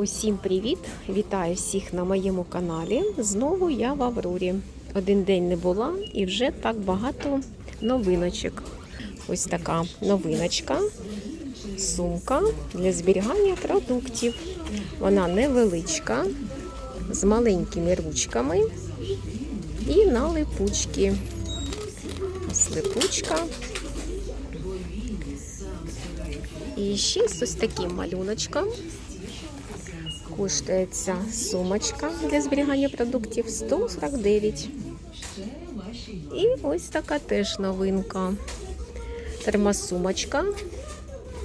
Усім привіт! Вітаю всіх на моєму каналі. Знову я в Аврорі. Один день не була і вже так багато новиночок. Ось така новиночка. Сумка для зберігання продуктів. Вона невеличка, з маленькими ручками і на липучки. Ось липучка. І ще з ось таким малюночком. Коштує ця сумочка для зберігання продуктів 149. І ось така теж новинка. Термосумочка.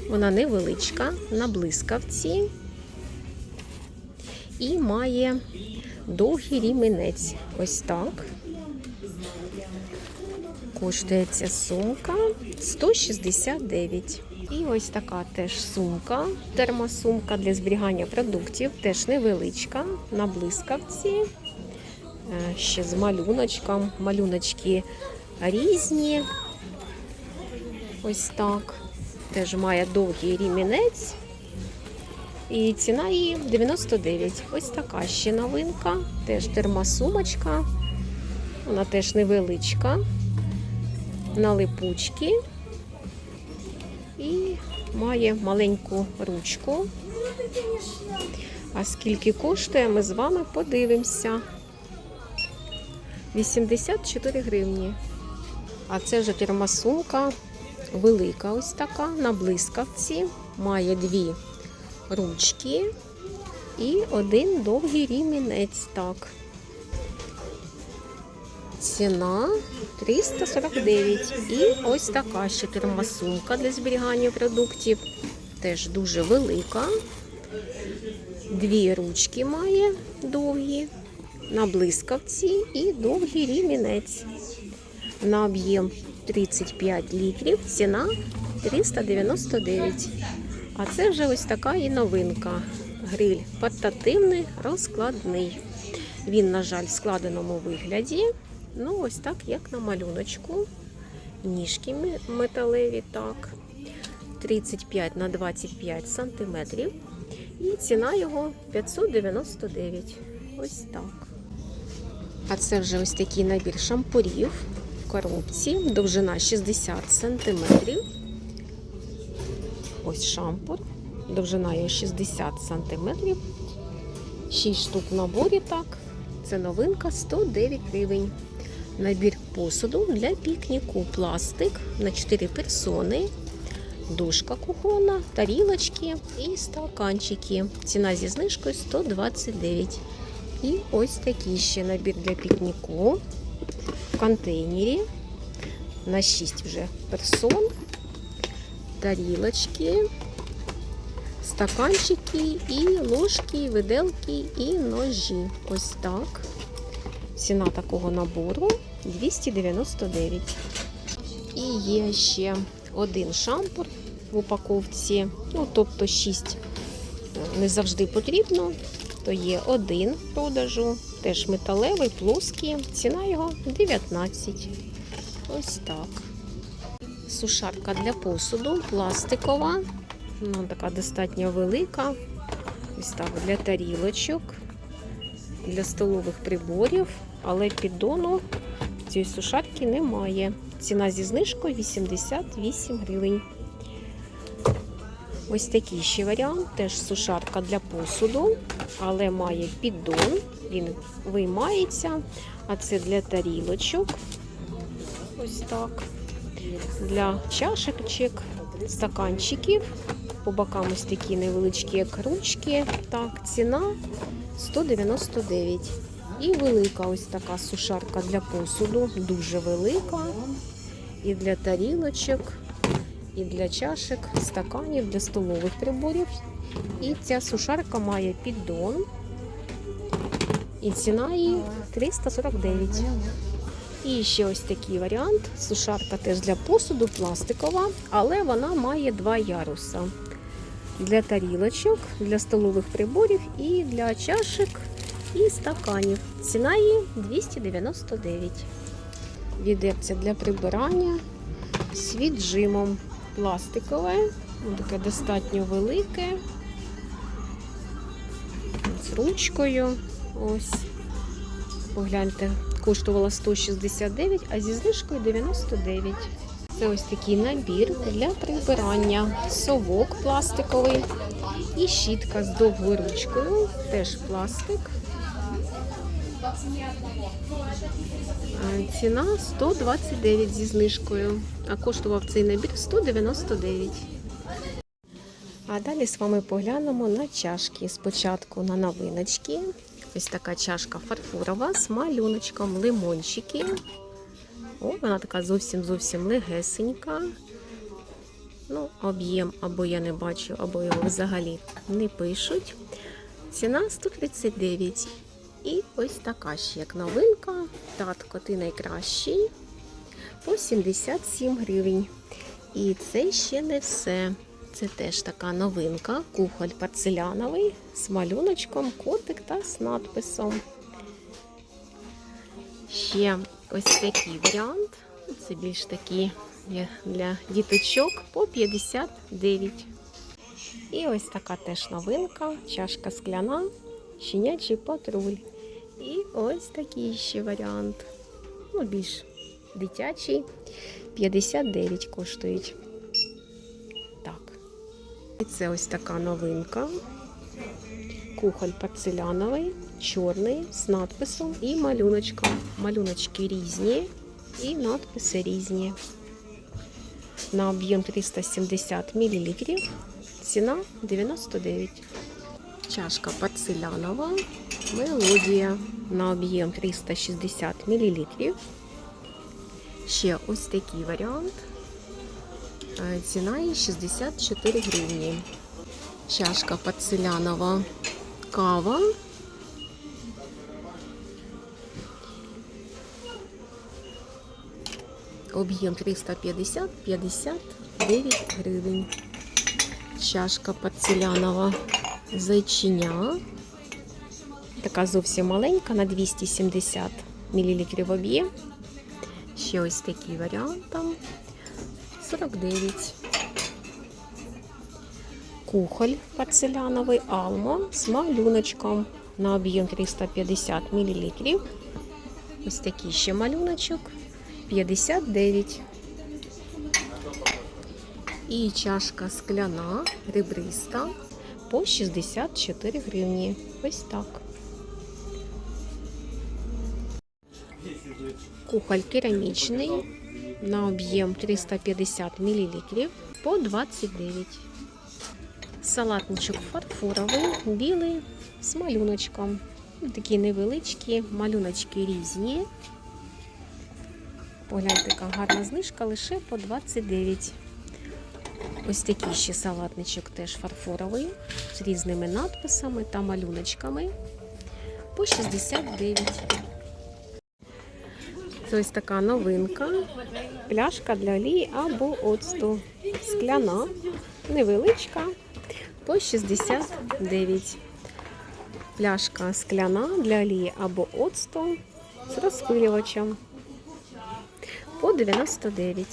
Вона невеличка, на блискавці. І має довгий ріменець. Ось так. Коштує ця сумка 169. І ось така теж сумка, термосумка для зберігання продуктів, теж невеличка, на блискавці, Е, ще з малюночком. Малюночки різні. Ось так. Теж має довгий рімінець. І ціна її 99. Ось така ще новинка. Теж термосумочка. Вона теж невеличка. На липучки має маленьку ручку. А скільки коштує, ми з вами подивимося. 84 гривні. А це вже термосумка велика, ось така, на блискавці. Має дві ручки і один довгий рімінець. Так. Ціна 349. І ось така ще термосумка для зберігання продуктів. Теж дуже велика. Дві ручки має довгі, на блискавці і довгий рімінець. На об'єм 35 літрів. Ціна 399. А це вже ось така і новинка. Гриль портативний, розкладний. Він, на жаль, в складеному вигляді. Ну, ось так, як на малюночку. Ніжки металеві, так. 35 на 25 сантиметрів. І ціна його 599. Ось так. А це вже ось такий набір шампурів в коробці. Довжина 60 сантиметрів. Ось шампур. Довжина його 60 сантиметрів. 6 штук в наборі, так. Це новинка 109 гривень. Набір посуду для пікніку. Пластик на 4 персони. Дошка кухонна, тарілочки і стаканчики. Ціна зі знижкою 129. І ось такий ще набір для пікніку в контейнері. На 6 вже персон. Тарілочки, стаканчики, і ложки, і виделки, і ножі. Ось так. Ціна такого набору 299. І є ще один шампур в упаковці. Ну, тобто 6 не завжди потрібно. То є один в продажу, теж металевий, плоский. Ціна його 19. Ось так. Сушарка для посуду, пластикова. Ну, така достатньо велика. Ось так для тарілочок, для столових приборів, але піддону цієї сушарки немає. Ціна зі знижкою 88 гривень. Ось такий ще варіант, теж сушарка для посуду, але має піддон, він виймається, а це для тарілочок. Ось так. Для чашечок, стаканчиків. По бокам ось такі невеличкі як ручки. Так, ціна 199. І велика ось така сушарка для посуду, дуже велика. І для тарілочок, і для чашек, стаканів, для столових приборів. І ця сушарка має піддон. І ціна її 349. І ще ось такий варіант. Сушарка теж для посуду, пластикова, але вона має два яруса. Для тарілочок, для столових приборів і для чашек і стаканів. Ціна її 299. Відерце для прибирання з віджимом. Пластикове, ну, таке достатньо велике. з ручкою. Ось. Погляньте, коштувала 169, а зі знижкою 99. Це ось такий набір для прибирання. Совок пластиковий і щітка з довгою ручкою, теж пластик. Е, Ціна 129 зі знижкою, а коштував цей набір 199. А далі з вами поглянемо на чашки. Спочатку на новиночки. Ось така чашка фарфорова з малюночком лимончики. О, вона така зовсім зовсім легесенька. Ну, об'єм або я не бачу, або його взагалі не пишуть. Ціна 139. І ось така ще як новинка. Татко, ти найкращий. По 77 гривень. І це ще не все. Це теж така новинка. Кухоль порцеляновий з малюночком, котик та з надписом. Ще ось такий варіант. Це більш такий для діточок по 59. І ось така теж новинка, чашка скляна, щенячий патруль. І ось такий ще варіант. Ну, більш дитячий. 59 коштують. Так. І це ось така новинка. Кухоль порцеляновий, чорний, з надписом і малюночком. Малюночки різні і надписи різні. На об'єм 370 мл. Ціна 99. Чашка порцелянова. Мелодія на об'єм 360 мл. Ще ось такий варіант. Е, Ціна її 64 гривні. Чашка порцелянова кава. Об'єм 350 59 гривень. Чашка порцелянова зайчиня. Така зовсім маленька на 270 мл об'єм. Ще ось такий варіант там 49. Кухоль порцеляновий Алмо з малюночком на об'єм 350 мл. Ось такий ще малюночок 59. І чашка скляна, ребриста по 64 гривні. Ось так. Кухоль керамічний на об'єм 350 мл по 29. Салатничок фарфоровий, білий з малюночком. Такі невеличкі, малюночки різні. Погляньте, яка гарна знижка лише по 29. Ось такий ще салатничок теж фарфоровий з різними надписами та малюночками по 69. Це ось така новинка. Пляшка для олії або оцту. Скляна, невеличка, по 69. Пляшка скляна для олії або оцту з розпилювачем по 99.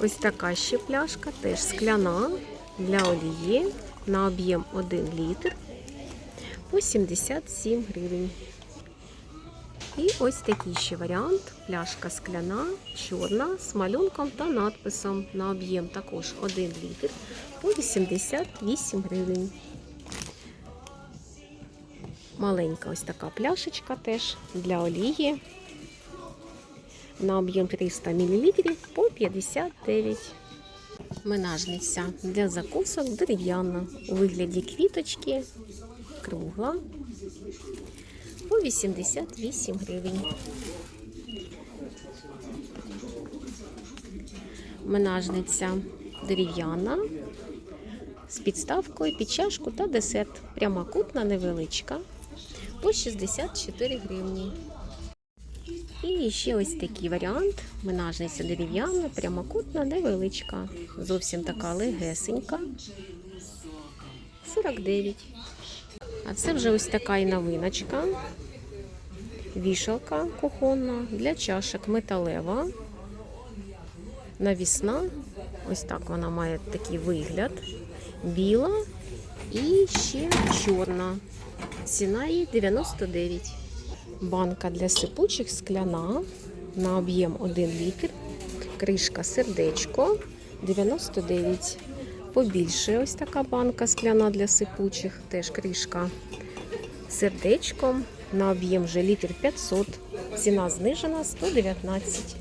Ось така ще пляшка, теж скляна для олії на об'єм 1 літр по 77 гривень. І ось такий ще варіант. Пляшка скляна, чорна, з малюнком та надписом на об'єм також 1 літр по 88 гривень. Маленька ось така пляшечка теж для олії. На об'єм 300 мл по 59. Менажниця для закусок дерев'яна у вигляді квіточки, кругла по 88 гривень. Менажниця дерев'яна з підставкою під чашку та десерт. Прямокутна невеличка по 64 гривні. І ще ось такий варіант. Менажниця дерев'яна, прямокутна, невеличка. Зовсім така легесенька. 49. А це вже ось така і новиночка. Вішалка кухонна для чашок металева. Навісна. Ось так вона має такий вигляд. біла і ще чорна. Ціна її 99. Банка для сипучих скляна на об'єм 1 літр. Кришка сердечко 99. Побільше ось така банка скляна для сипучих. Теж кришка сердечком на об'єм вже літр 500. Ціна знижена 119.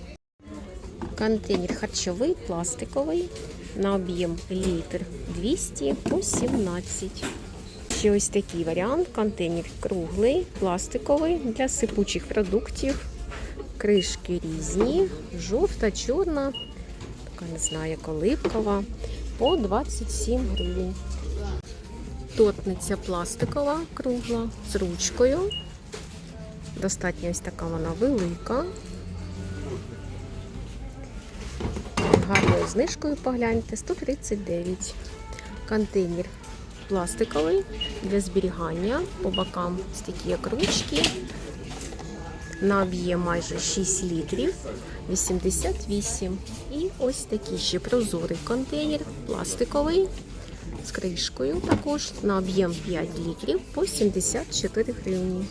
Контейнер харчовий пластиковий на об'єм літр 200 по 17. Ще ось такий варіант. Контейнер круглий, пластиковий для сипучих продуктів. Кришки різні, жовта, чорна, така не знаю, як оливкова, по 27 гривень. Тортниця пластикова, кругла, з ручкою. Достатньо ось така вона велика. Гарною знижкою погляньте 139. Контейнер пластиковий для зберігання. По бокам такі як ручки. На об'єм майже 6 літрів 88. І ось такий ще прозорий контейнер пластиковий з кришкою також на об'єм 5 літрів по 74 гривні.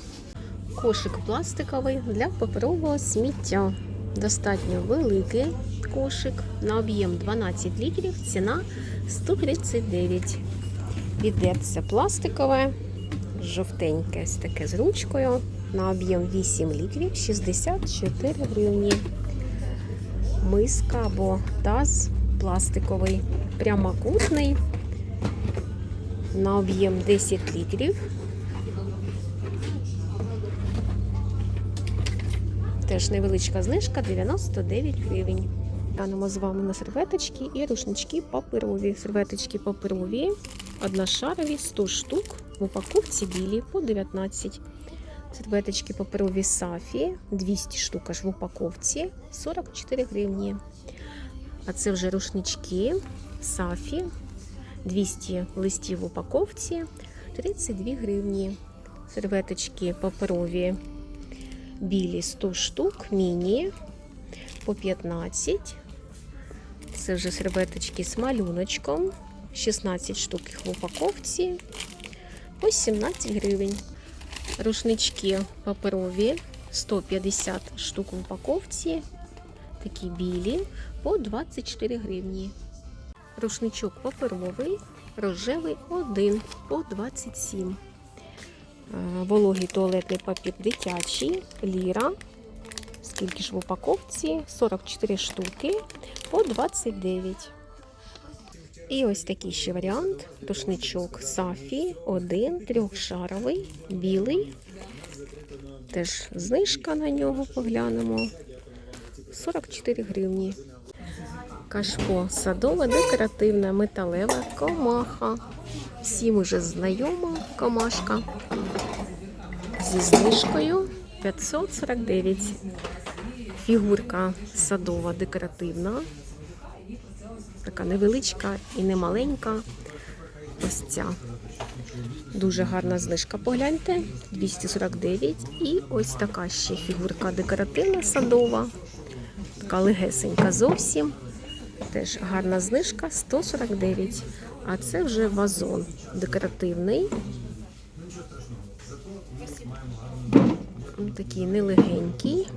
Кошик пластиковий для паперового сміття. Достатньо великий кошик на об'єм 12 літрів, ціна 139. Відерце пластикове, жовтеньке, ось таке з ручкою. На об'єм 8 літрів 64 гривні. Миска або таз пластиковий, прямокутний. На об'єм 10 літрів. Теж невеличка знижка 99 гривень. Глянемо з вами на серветочки і рушнички паперові. Серветочки паперові, одношарові, 100 штук. В упаковці білі по 19. Серветочки паперові Сафі, 200 штук аж в упаковці, 44 гривні. А це вже рушнички Сафі, 200 листів в упаковці, 32 гривні. Серветочки паперові білі 100 штук, міні по 15. Це вже серветочки з малюночком. 16 штук в упаковці. Ось 17 гривень. Рушнички паперові 150 штук в упаковці. Такі білі по 24 гривні. Рушничок паперовий, рожевий 1 по 27. Е, Вологий туалетний папір дитячий, ліра. Скільки ж в упаковці? 44 штуки по 29. І ось такий ще варіант. Рушничок Сафі, один, трьохшаровий, білий. Теж знижка на нього поглянемо. 44 гривні. Кашпо садове, декоративне, металеве, комаха. Всім уже знайома комашка. Зі знижкою 549. Фігурка садова, декоративна. Така невеличка і не маленька. Ось ця. Дуже гарна знижка. Погляньте. 249. І ось така ще фігурка декоративна садова. Така легесенька зовсім. Теж гарна знижка 149. А це вже вазон декоративний. Такий нелегенький.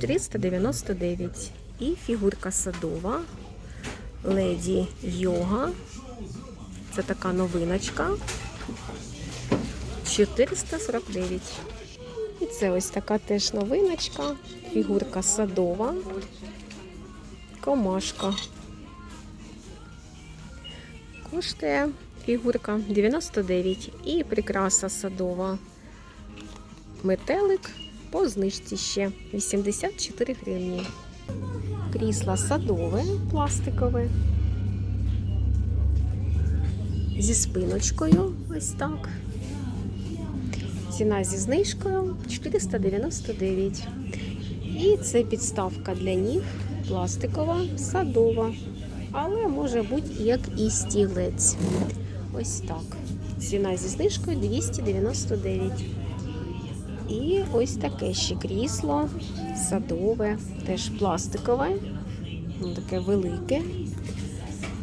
399. І фігурка садова. Леді йога. Це така новиночка. 449. І це ось така теж новиночка. Фігурка садова. Комашка. Коштує фігурка 99 і прикраса садова. Метелик по знижці ще 84 гривні. Крісло садове, пластикове. Зі спиночкою, ось так. Ціна зі знижкою 499. І це підставка для ніг, пластикова, садова. Але може бути як і стілець. Ось так. Ціна зі знижкою 299. І ось таке ще крісло садове, теж пластикове, таке велике.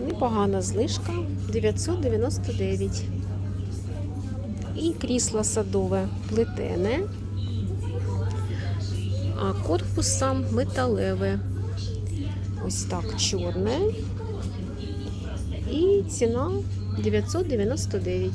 Непогана знижка 999. І крісло садове плетене, а корпус сам металеве. Ось так чорне. І ціна 999.